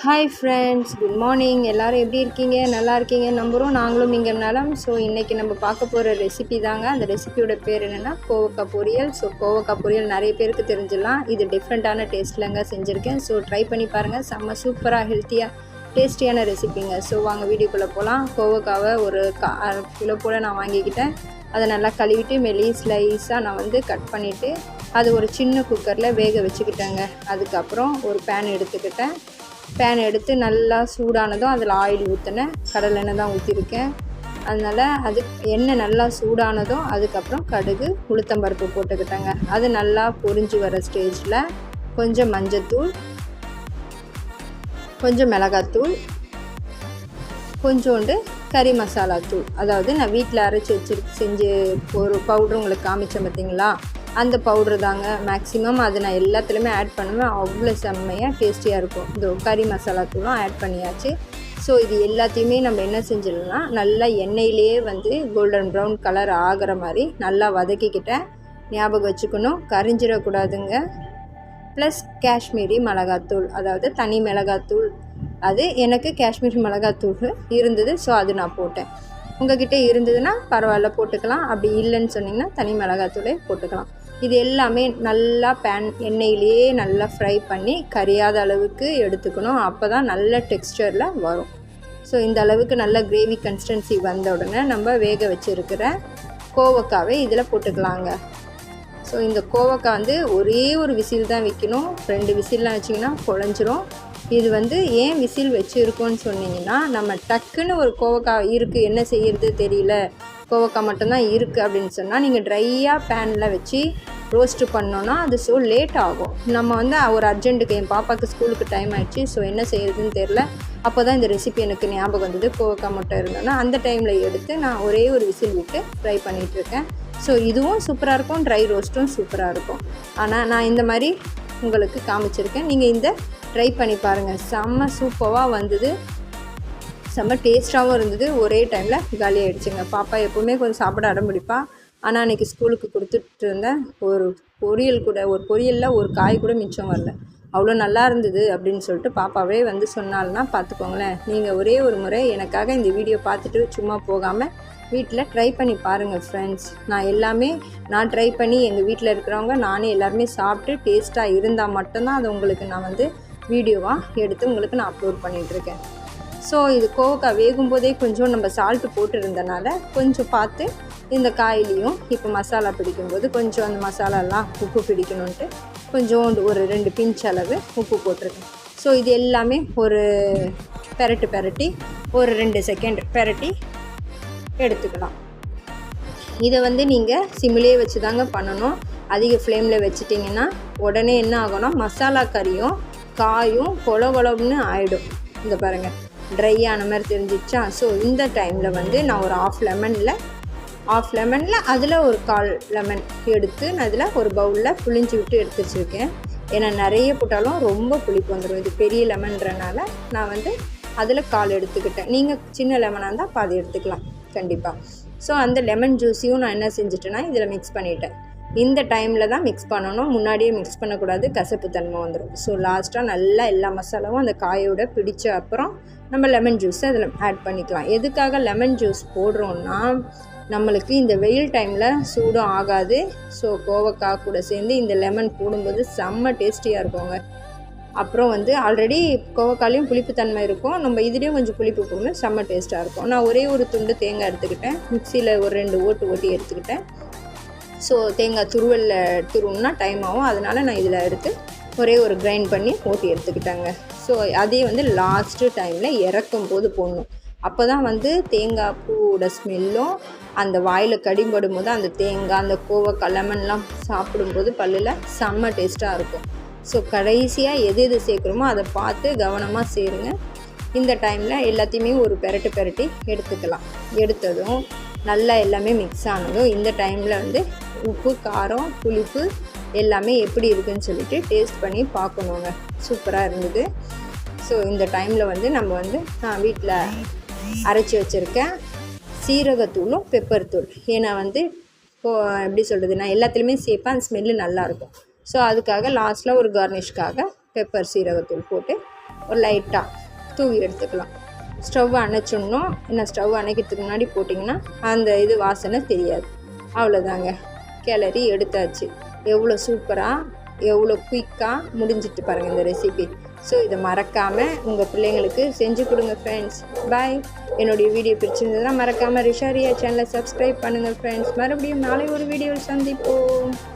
Hi friends good morning எல்லோரும் எப்படி இருக்கீங்க? நல்லா இருக்கீங்க? நம்புகிறோம் நாங்களும் இங்கே நலம். ஸோ இன்றைக்கி நம்ம பார்க்க போகிற ரெசிபி தாங்க. அந்த ரெசிபியோட பேர் என்னென்னா கோவக்காய் பொரியல். ஸோ கோவக்காய் பொரியல் நிறைய பேருக்கு தெரிஞ்சிடலாம். இது டிஃப்ரெண்ட்டான டேஸ்ட்லங்க செஞ்சுருக்கேன். ஸோ ட்ரை பண்ணி பாருங்கள் செம்ம சூப்பராக ஹெல்த்தியாக டேஸ்டியான ரெசிபிங்க ஸோ வாங்க வீடியோக்குள்ளே போகலாம் கோவக்காவை ஒரு கா கிலோ போல் நான் வாங்கிக்கிட்டேன். அதை நல்லா கழுவிட்டு மெலி ஸ்லைஸாக நான் வந்து கட் பண்ணிவிட்டு அது ஒரு சின்ன குக்கரில் வேக வச்சுக்கிட்டேங்க. அதுக்கப்புறம் ஒரு பேன் எடுத்துக்கிட்டேன். பேன் எடுத்து நல்லா சூடானதும் அதில் ஆயில் ஊற்றினேன் கடலை எண்ணெய் தான் ஊற்றிருக்கேன் அதனால் அது எண்ணெய் நல்லா சூடானதும் அதுக்கப்புறம் கடுகு உளுத்தம்பருப்பு போட்டுக்கிட்டேங்க. அது நல்லா பொரிஞ்சு வர ஸ்டேஜில் கொஞ்சம் மஞ்சத்தூள் கொஞ்சம் மிளகாத்தூள் கொஞ்சோண்டு கறி மசாலா தூள் அதாவது நான் வீட்டில் அரைச்சி வச்சு செஞ்சு ஒரு பவுட்ரு உங்களுக்கு காமிச்சேன் பார்த்தீங்களா? அந்த பவுட்ரு தாங்க. மேக்ஸிமம் அது நான் எல்லாத்துலேயுமே ஆட் பண்ணுவேன். அவ்வளோ செம்மையாக டேஸ்டியாக இருக்கும். இந்த கறி மசாலா தூளும் ஆட் பண்ணியாச்சு. ஸோ இது எல்லாத்தையுமே நம்ம என்ன செஞ்சிடலாம் நல்லா எண்ணெயிலேயே வந்து கோல்டன் ப்ரௌன் கலர் ஆகிற மாதிரி நல்லா வதக்கிக்கிட்டேன். ஞாபகம் வச்சுக்கணும். கரிஞ்சிடக்கூடாதுங்க. ப்ளஸ் காஷ்மீரி மிளகாத்தூள். அதாவது தனி மிளகாத்தூள். அது எனக்கு காஷ்மீரி மிளகாத்தூள் இருந்தது. ஸோ அது நான் போட்டேன். உங்ககிட்ட இருந்ததுன்னா பரவாயில்ல போட்டுக்கலாம். அப்படி இல்லைன்னு சொன்னிங்கன்னா தனி மிளகாத்தூளே போட்டுக்கலாம். இது எல்லாமே நல்லா பேன் எண்ணெயிலேயே நல்லா ஃப்ரை பண்ணி கரியாத அளவுக்கு எடுத்துக்கணும். அப்போ தான் நல்ல டெக்ஸ்டரில் வரும். ஸோ இந்த அளவுக்கு நல்ல கிரேவி கன்சிஸ்டன்சி வந்த உடனே நம்ம வேக வச்சுருக்கிற கோவக்காவை இதில் போட்டுக்கலாங்க. ஸோ இந்த கோவக்காய் வந்து ஒரே ஒரு விசில் தான் வைக்கணும் ரெண்டு விசில்லாம் வச்சிங்கன்னா குழஞ்சிரும். இது வந்து ஏன் விசில் வச்சுருக்கோன்னு சொன்னீங்கன்னா நம்ம டக்குன்னு ஒரு கோவக்காய் இருக்குது என்ன செய்யறது தெரியல. கோவக்காய் மட்டும்தான் இருக்குது அப்படின்னு சொன்னால் நீங்கள் ட்ரையாக பேனில் வச்சு ரோஸ்ட்டு பண்ணோன்னா அது ஸோ லேட் ஆகும். நம்ம வந்து ஒரு அர்ஜென்ட்டுக்கு என் பாப்பாவுக்கு ஸ்கூலுக்கு டைம் ஆயிடுச்சு ஸோ என்ன செய்யறதுன்னு தெரில அப்போ தான் இந்த ரெசிபி எனக்கு ஞாபகம் வந்தது. கோவக்காய் மட்டும் இருந்தோன்னா அந்த டைமில் எடுத்து நான் ஒரே ஒரு விசில் விட்டு ஃப்ரை பண்ணிகிட்ருக்கேன் ஸோ இதுவும் சூப்பராக இருக்கும் ட்ரை ரோஸ்ட்டும் சூப்பராக இருக்கும். ஆனால் நான் இந்த மாதிரி உங்களுக்கு காமிச்சிருக்கேன். நீங்கள் இந்த ட்ரை பண்ணி பாருங்கள் செம்ம சூப்பராக வந்தது. செம்ம டேஸ்ட்டாகவும் இருந்தது. ஒரே டைமில் காலியாகிடுச்சுங்க பாப்பா எப்போவுமே கொஞ்சம் சாப்பிட அடம் பிடிப்பா ஆனால் அன்றைக்கி ஸ்கூலுக்கு கொடுத்துட்டு இருந்தேன் ஒரு பொரியல் கூட ஒரு பொரியலில் ஒரு காய் கூட மிச்சம் வரல. அவ்வளோ நல்லா இருந்தது அப்படின்னு சொல்லிட்டு பாப்பாவே வந்து சொன்னால்னா பார்த்துக்கோங்களேன் நீங்கள் ஒரே ஒரு முறை எனக்காக இந்த வீடியோ பார்த்துட்டு சும்மா போகாமல் வீட்டில் ட்ரை பண்ணி பாருங்கள் ஃப்ரெண்ட்ஸ் நான் எல்லாமே நான் ட்ரை பண்ணி எங்கள் வீட்டில் இருக்கிறவங்க நானே எல்லாருமே சாப்பிட்டு டேஸ்ட்டாக இருந்தால் மட்டும்தான் அது உங்களுக்கு நான் வந்து வீடியோவாக எடுத்து உங்களுக்கு நான் அப்லோட் பண்ணிகிட்ருக்கேன் ஸோ இது கோவக்காய் வேகும் போதே கொஞ்சம் நம்ம சால்ட்டு போட்டுருந்தனால கொஞ்சம் பார்த்து இந்த காயிலையும் இப்போ மசாலா பிடிக்கும்போது கொஞ்சம் அந்த மசாலாலாம் உப்பு பிடிக்கணுன்ட்டு கொஞ்சோண்டு ஒரு ரெண்டு பிஞ்ச் அளவு உப்பு போட்டிருக்கேன். ஸோ இது எல்லாமே ஒரு பெரட்டு பெரட்டி ஒரு ரெண்டு செகண்ட் பெரட்டி எடுத்துக்கலாம். இதை வந்து நீங்கள் சிம்லேயே வச்சு தாங்க பண்ணணும். அதிக ஃப்ளேமில் வச்சுட்டிங்கன்னா உடனே என்ன ஆகும்னா மசாலா கறியும் காயும் கொல கொலம்னு ஆகிடும் இந்த பாருங்கள் ட்ரை ஆன மாதிரி தெரிஞ்சிச்சா ஸோ இந்த டைமில் வந்து நான் ஒரு ஆஃப் லெமனில் ஆஃப் லெமனில் அதில் ஒரு கால் லெமன் எடுத்து நான் அதில் ஒரு பவுலில் புளிஞ்சு விட்டு எடுத்து வச்சுருக்கேன். ஏன்னா நிறைய போட்டாலும் ரொம்ப புளிப்பு வந்துடும் இது பெரிய லெமன்றனால நான் வந்து அதில் கால் எடுத்துக்கிட்டேன். நீங்கள் சின்ன லெமனாக இருந்தால் பாதி எடுத்துக்கலாம். கண்டிப்பாக ஸோ அந்த லெமன் ஜூஸையும் நான் என்ன செஞ்சுட்டேன்னா இதில் மிக்ஸ் பண்ணிட்டேன். இந்த டைமில் தான் மிக்ஸ் பண்ணணும். முன்னாடியே மிக்ஸ் பண்ணக்கூடாது. கசப்பு தன்மை வந்துடும் ஸோ லாஸ்ட்டாக நல்லா எல்லா மசாலாவும் அந்த காயோட பிடிச்ச அப்புறம் நம்ம லெமன் ஜூஸை அதில் ஆட் பண்ணிக்கலாம். எதுக்காக லெமன் ஜூஸ் போடுறோன்னா நம்மளுக்கு இந்த வெயில் டைமில் சூடும் ஆகாது. ஸோ கோவக்காய் கூட சேர்ந்து இந்த லெமன் போடும்போது செம்ம டேஸ்டியாக இருக்குங்க. அப்புறம் வந்து ஆல்ரெடி கோவக்காலையும் புளிப்புத்தன்மை இருக்கும். நம்ம இதுலேயும் கொஞ்சம் புளிப்பு போடணும். செம்ம டேஸ்ட்டாக இருக்கும். நான் ஒரே ஒரு துண்டு தேங்காய் எடுத்துக்கிட்டேன். மிக்சியில் ஒரு ரெண்டு ஓட்டு ஓட்டி எடுத்துக்கிட்டேன். ஸோ தேங்காய் துருவலில் துருவணும்னா டைம் ஆகும். அதனால் நான் இதில் எடுத்து ஒரே ஒரு கிரைண்ட் பண்ணி ஓட்டி எடுத்துக்கிட்டாங்க. ஸோ அதே வந்து லாஸ்ட்டு டைமில் இறக்கும் போது போடணும். அப்போ தான் வந்து தேங்காய் பூவோட ஸ்மெல்லும் அந்த வாயில் கடிபடும் போது அந்த தேங்காய் அந்த கோவக்காய் லெமன்லாம் சாப்பிடும்போது பல்லில் செம்ம டேஸ்ட்டாக இருக்கும். ஸோ கடைசியாக எது எது சேர்க்குறோமோ அதை பார்த்து கவனமாக சேருங்க. இந்த டைமில் எல்லாத்தையுமே ஒரு பெரட்டு பெரட்டி எடுத்துக்கலாம். எடுத்ததும் நல்லா எல்லாமே மிக்ஸ் ஆனதும் இந்த டைமில் வந்து உப்பு காரம் புளிப்பு எல்லாமே எப்படி இருக்குதுன்னு சொல்லிட்டு டேஸ்ட் பண்ணி பார்க்கணுங்க. சூப்பராக இருந்தது. ஸோ இந்த டைமில் வந்து நம்ம வந்து நான் வீட்டில் அரைச்சி வச்சுருக்கேன். சீரகத்தூளும் பெப்பர் தூள். ஏன்னா வந்து இப்போது எப்படி சொல்கிறது நான் எல்லாத்துலேயுமே சேர்ப்பேன் அந்த ஸ்மெல்லு நல்லாயிருக்கும் ஸோ அதுக்காக லாஸ்ட்டில் ஒரு கார்னிஷ்காக பெப்பர் சீரகத்தூள் போட்டு ஒரு லைட்டாக தூவி எடுத்துக்கலாம். ஸ்டவ் அணைச்சிடணும். என்ன ஸ்டவ் அணைக்கிறதுக்கு முன்னாடி போட்டிங்கன்னா அந்த இது வாசனை தெரியாது. அவ்வளோதாங்க கிளறி எடுத்தாச்சு. எவ்வளோ சூப்பராக எவ்வளோ குயிக்காக முடிஞ்சிட்டு பாருங்கள் இந்த ரெசிபி ஸோ இதை மறக்காமல் உங்கள் பிள்ளைங்களுக்கு செஞ்சு கொடுங்க ஃப்ரெண்ட்ஸ் பாய் என்னுடைய வீடியோ பிடிச்சிருந்ததுன்னா மறக்காமல் ரிஷாரியா சேனலை சப்ஸ்கிரைப் பண்ணுங்கள் ஃப்ரெண்ட்ஸ் மறுபடியும் நாளை ஒரு வீடியோவில் சந்திப்போம்.